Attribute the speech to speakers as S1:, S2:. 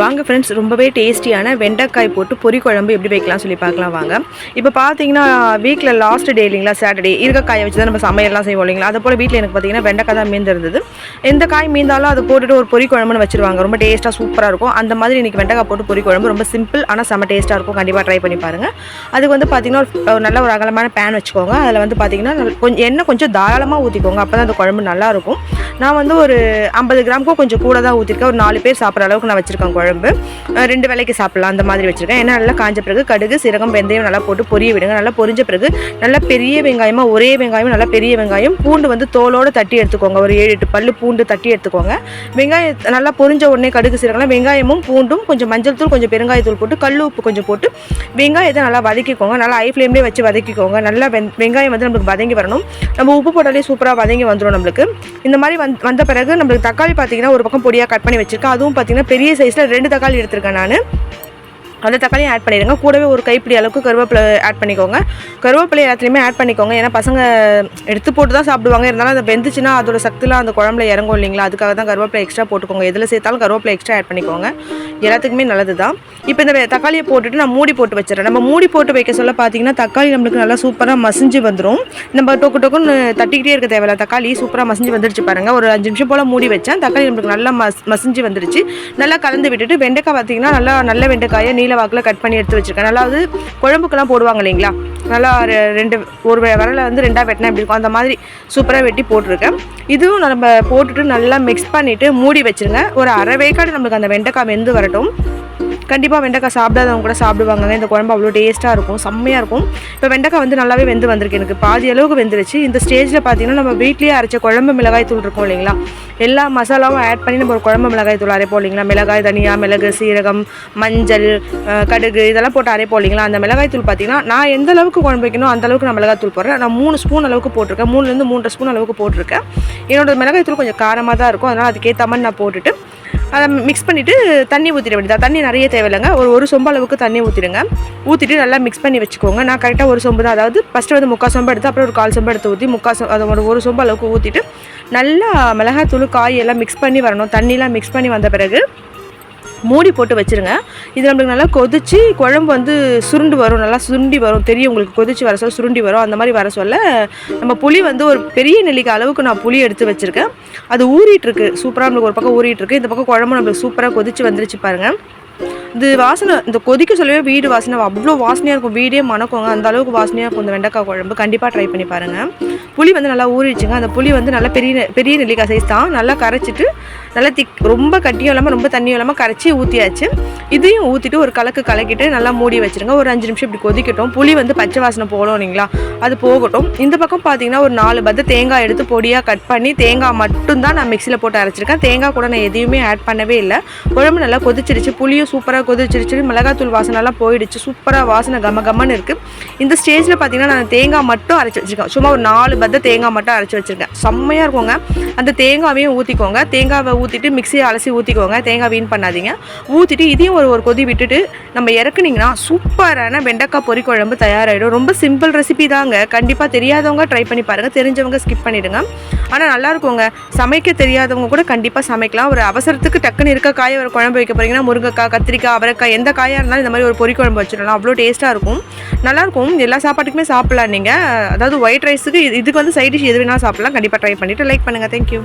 S1: வாங்க ஃப்ரெண்ட்ஸ் ரொம்பவே டேஸ்டியான வெண்டைக்காய் போட்டு பொரி குழம்பு எப்படி வைக்கலாம் சொல்லி பார்க்கலாம் வாங்க. இப்போ பார்த்தீங்கன்னா வீக்கில் லாஸ்ட் டே இல்லைங்களா சாட்டர்டே இருக்க காயை வச்சு தான் நம்ம சமையல்லாம் செய்வோம் இல்லைங்களா? அது போல் வீட்டில் எனக்கு பார்த்தீங்கன்னா வெண்டைக்காய் தான் மீந்திருந்தது எந்த காய் மீந்தாலும் அதை போட்டுட்டு ஒரு பொரி குழம்புன்னு வச்சிருவாங்க. ரொம்ப டேஸ்ட்டாக சூப்பராக இருக்கும். அந்த மாதிரி இன்றைக்கி வெண்டைக்காய் போட்டு பொரி குழம்பு ரொம்ப சிம்பிள் ஆனால் செம்ம டேஸ்ட்டாக இருக்கும். கண்டிப்பாக ட்ரை பண்ணி பாருங்கள் அதுக்கு வந்து பார்த்தீங்கன்னா ஒரு- நல்ல ஒரு அகலமான பேன் வச்சுக்கோங்க. அதில் வந்து பார்த்தீங்கன்னா கொஞ்சம் எண்ணெய் கொஞ்சம் தாராளமாக ஊற்றிக்கோங்க அப்போ தான் அந்த குழம்பு நல்லாயிருக்கும் நான் வந்து ஒரு ஐம்பது கிராமுக்கும் கொஞ்சம் கூட தான் ஊற்றிருக்கேன் ஒரு நாலு பேர் சாப்பிட்ற அளவுக்கு நான் வச்சுருக்கேன் குழம்பு. குழம்பு. ரெண்டு வேளைக்கு சாப்பிடலாம் அந்த மாதிரி வச்சுருக்கேன். ஏன்னா நல்லா காஞ்ச பிறகு கடுகு சீரகம் வெந்தயம் நல்லா போட்டு பொரிய விடுங்க. நல்லா பொரிஞ்ச பிறகு நல்லா பெரிய வெங்காயமாக ஒரே வெங்காயம் நல்லா பெரிய வெங்காயம் பூண்டு வந்து தோலோடு தட்டி எடுத்துக்கோங்க. ஒரு ஏழு எட்டு பல்லு பூண்டு தட்டி எடுத்துக்கோங்க. வெங்காயம் நல்லா பொரிஞ்ச உடனே கடுகு சீரகம்லாம் வெங்காயமும் பூண்டும் கொஞ்சம் மஞ்சள் தூள் கொஞ்சம் பெருங்காயத்தூள் போட்டு கல் உப்பு கொஞ்சம் போட்டு வெங்காயத்தை நல்லா வதக்கிக்கோங்க. நல்லா ஹை ஃப்ளேம்லேயே வச்சு வதக்கிக்கோங்க. நல்லா வெந் வெங்காயம் வந்து நம்மளுக்கு வதங்கி வரணும். நம்ம உப்பு போட்டாலே சூப்பராக வதங்கி வந்துடும் நம்மளுக்கு. இந்த மாதிரி வந் வந்த பிறகு நம்மளுக்கு தக்காளி பார்த்தீங்கன்னா ஒரு பக்கம் பொடியாக கட் பண்ணி வச்சிருக்கேன். அதுவும் பார்த்தீங்கன்னா பெரிய சைஸில் ரெண்டு தக்காளி எடுத்திருக்கேன் நான். அந்த தக்காளியும் ஆட் பண்ணிடுங்க. கூடவே ஒரு கைப்பிடி அளவுக்கு கருவேப்பிலை ஆட் பண்ணிக்கோங்க. கருவேப்பிலை எல்லாத்துலேயுமே ஆட் பண்ணிக்கோங்க. ஏன்னா பசங்க எடுத்து போட்டு தான் சாப்பிடுவாங்க. இருந்தாலும் அதை வெந்துச்சுன்னா அதோட சக்திலாம் அந்த குழம்புல இறங்கும் இல்லைங்களா? அதுக்காக தான் கருவேப்பிலை எக்ஸ்ட்ரா போட்டுக்கோங்க. எதில் சேர்த்தாலும் கருவேப்பிலை எக்ஸ்ட்ரா ஆட் பண்ணிக்கோங்க. எல்லாத்துக்குமே நல்லது தான் இப்போ இந்த தக்காளியை போட்டுட்டு நான் மூடி போட்டு வச்சிடறேன். நம்ம மூடி போட்டு வைக்க சொல்ல பார்த்தீங்கன்னா தக்காளி நம்மளுக்கு நல்லா சூப்பராக மசிஞ்சு வந்துடும் நம்ம டொக்கு டொக்குன்னு தட்டிக்கிட்டே இருக்க தேவையில்ல. தக்காளி சூப்பராக மசிஞ்சு வந்துருச்சு பாருங்க. ஒரு அஞ்சு நிமிஷம் போல் மூடி வச்சேன். தக்காளி நம்மளுக்கு நல்லா மஸ் மசிஞ்சு வந்துருச்சு. நல்லா கலந்து விட்டுட்டு வெண்டைக்காய் பார்த்தீங்கன்னா நல்லா நல்ல வெண்டைக்காயை நீல வாக்கில் கட் பண்ணி எடுத்து வச்சிருக்கேன். நல்லா வந்து குழம்புக்கெல்லாம் போடுவாங்க இல்லைங்களா? நல்லா ரெண்டு ஒரு வரல வந்து ரெண்டாக வெட்டினா எப்படி இருக்கும்? அந்த மாதிரி சூப்பராக வெட்டி போட்டிருக்கேன். இதுவும் நம்ம போட்டுட்டு நல்லா மிக்ஸ் பண்ணிவிட்டு மூடி வச்சிருங்க. ஒரு அரை வேக்காடு நம்மளுக்கு அந்த வெண்டைக்காய் வெந்து வரட்டும். கண்டிப்பாக வெண்டைக்காய் சாப்பிடாதவங்க கூட சாப்பிடுவாங்க. இந்த குழம்பு அவ்வளோ டேஸ்ட்டாக இருக்கும் செம்மையாக இருக்கும். இப்போ வெண்டைக்காய் வந்து நல்லாவே வெந்து வந்திருக்கு எனக்கு. பாதி அளவுக்கு வெந்துருச்சு. இந்த ஸ்டேஜில் பார்த்தீங்கன்னா நம்ம வீட்லேயே அரைச்ச குழம்பு மிளகாய் தூள் இருக்கும் இல்லைங்களா? எல்லா மசாலாவும் ஆட் பண்ணி நம்ம ஒரு குழம்பு மிளகாய் தூள் அரைப்போம் இல்லைங்களா? மிளகாய் தனியா மிளகு சீரகம் மஞ்சள் கடுகு இதெல்லாம் போட்டு அரைப்போம் இல்லைங்களா? அந்த மிளகாய் தூள் பார்த்தீங்கன்னா நான் எந்த அளவுக்கு குழம்பு வைக்கணும் அந்த அளவுக்கு நான் மிளகாய் தூள் போடுறேன். நான் மூணு ஸ்பூன் அளவுக்கு போட்டிருக்கேன். மூணுலேருந்து மூன்று ஸ்பூன் அளவுக்கு போட்டிருக்கேன். என்னோட மிளகாய் தூள் கொஞ்சம் காரமாக தான் இருக்கும். அதனால் அதுக்கேற்ற மாதிரி நான் போட்டுட்டு அதை மிக்ஸ் பண்ணிவிட்டு தண்ணி ஊற்றிட வேண்டியதா தண்ணி நிறைய தேவையில்லைங்க. ஒரு ஒரு சொம்பு அளவுக்கு தண்ணி ஊற்றிடுங்க ஊற்றிட்டு நல்லா மிக்ஸ் பண்ணி வச்சுக்கோங்க. நான் கரெக்டாக ஒரு சொம்பு தான். அதாவது ஃபஸ்ட்டு வந்து முக்கால் சொம்பு எடுத்து அப்புறம் ஒரு கால் சொம்பு எடுத்து ஊற்றி முக்கால் சொம்பு அதை ஒரு ஒரு சொம்பு அளவுக்கு ஊற்றிட்டு நல்லா மிளகாத்தூள் காய் எல்லாம் மிக்ஸ் பண்ணி வரணும். தண்ணிலாம் மிக்ஸ் பண்ணி வந்த பிறகு மூடி போட்டு வச்சிருங்க. இது நம்மளுக்கு நல்லா கொதிச்சு குழம்பு வந்து சுருண்டு வரும். நல்லா சுருண்டி வரும். தெரியும் உங்களுக்கு கொதிச்சு வர சொல்ல சுருண்டி வரும். அந்த மாதிரி வர சொல்ல நம்ம புளி வந்து ஒரு பெரிய நெல்லிக்காய் அளவுக்கு நான் புளி எடுத்து வச்சுருக்கேன். அது ஊறிட்டுருக்கு. சூப்பராக நம்மளுக்கு ஒரு பக்கம் ஊறிட்டுருக்கு. இந்த பக்கம் குழம்பு நம்மளுக்கு சூப்பராக கொதிச்சு வந்துருச்சு பாருங்க. இது வாசனை இந்த கொதிக்க சொல்லவே வீடு வாசனை. அவ்வளோ வாசனையாக இருக்கும். வீடே மணக்குங்க. அந்த அளவுக்கு வாசனையாக இருக்கும் இந்த வெண்டைக்காய் குழம்பு. கண்டிப்பாக ட்ரை பண்ணி பாருங்கள் புளி வந்து நல்லா ஊறிடுச்சுங்க. அந்த புளி வந்து நல்லா பெரிய நெ- பெரிய நெல்லிக்காய் சைஸ் தான். நல்லா கரைச்சிட்டு நல்லா திக் ரொம்ப கட்டியும் இல்லாமல் ரொம்ப தண்ணியும் இல்லாமல் கரைச்சி ஊற்றியாச்சு இதையும் ஊற்றிட்டு ஒரு கலக்கு கலக்கிட்டு நல்லா மூடி வச்சுருங்க. ஒரு அஞ்சு நிமிஷம் இப்படி கொதிக்கட்டும். புளி வந்து பச்சை வாசனை போகணும் இல்லைங்களா? அது போகட்டும். இந்த பக்கம் பார்த்தீங்கன்னா ஒரு நாலு பத்து தேங்காய் எடுத்து பொடியாக கட் பண்ணி தேங்காய் மட்டும்தான் நான் மிக்சியில் போட்டு அரைச்சிருக்கேன். தேங்காய் கூட நான் எதையுமே ஆட் பண்ணவே இல்லை. குழம்பு நல்லா கொதிச்சிருச்சு புளியும் சூப்பராக கொதிச்சிருச்சு மிளகாத்தூள் வாசனைலாம் போயிடுச்சு. சூப்பராக வாசனை கம கம்மன்னு இருக்குது இந்த ஸ்டேஜில் பார்த்தீங்கன்னா நான் தேங்காய் மட்டும் அரைச்சி வச்சிருக்கேன். சும்மா ஒரு நாலு பத்த தேங்காய் மட்டும் அரைச்சி வச்சிருக்கேன். செம்மையாக இருக்குங்க. அந்த தேங்காவையும் ஊற்றிக்கோங்க தேங்காவை ஊற்றிட்டு மிக்சியை அலசி ஊற்றிக்கோங்க தேங்காய் வீண் பண்ணாதீங்க. ஊற்றிட்டு இதையும் ஒரு ஒரு கொதி விட்டுட்டு நம்ம இறக்குனீங்கன்னா சூப்பரான வெண்டைக்காய் பொரி குழம்பு தயாராகிடும் ரொம்ப சிம்பிள் ரெசிபி தாங்க. கண்டிப்பாக தெரியாதவங்க ட்ரை பண்ணி பாருங்கள் தெரிஞ்சவங்க ஸ்கிப் பண்ணிவிடுங்க ஆனால் நல்லா இருக்குங்க. சமைக்க தெரியாதவங்க கூட கண்டிப்பாக சமைக்கலாம். ஒரு அவசரத்துக்கு டக்குன்னு இருக்க காயை ஒரு குழம்பு வைக்க போகிறீங்கன்னா முருங்கைக்காய் கத்திரிக்காய் அவரைக்காய் எந்த காயாக இருந்தாலும் இந்த மாதிரி ஒரு பொறி குழம்பு வச்சிடலாம். அவ்வளோ டேஸ்ட்டாக இருக்கும். நல்லாயிருக்கும் எல்லா சாப்பாட்டுக்குமே சாப்பிட்லாம் நீங்கள் அதாவது ஒயிட் ரைஸுக்கு இதுக்கு வந்து சைட் டிஷ் எது வேணாலும் சாப்பிடலாம். கண்டிப்பாக ட்ரை பண்ணிவிட்டு லைக் பண்ணுங்கள் தேங்க்யூ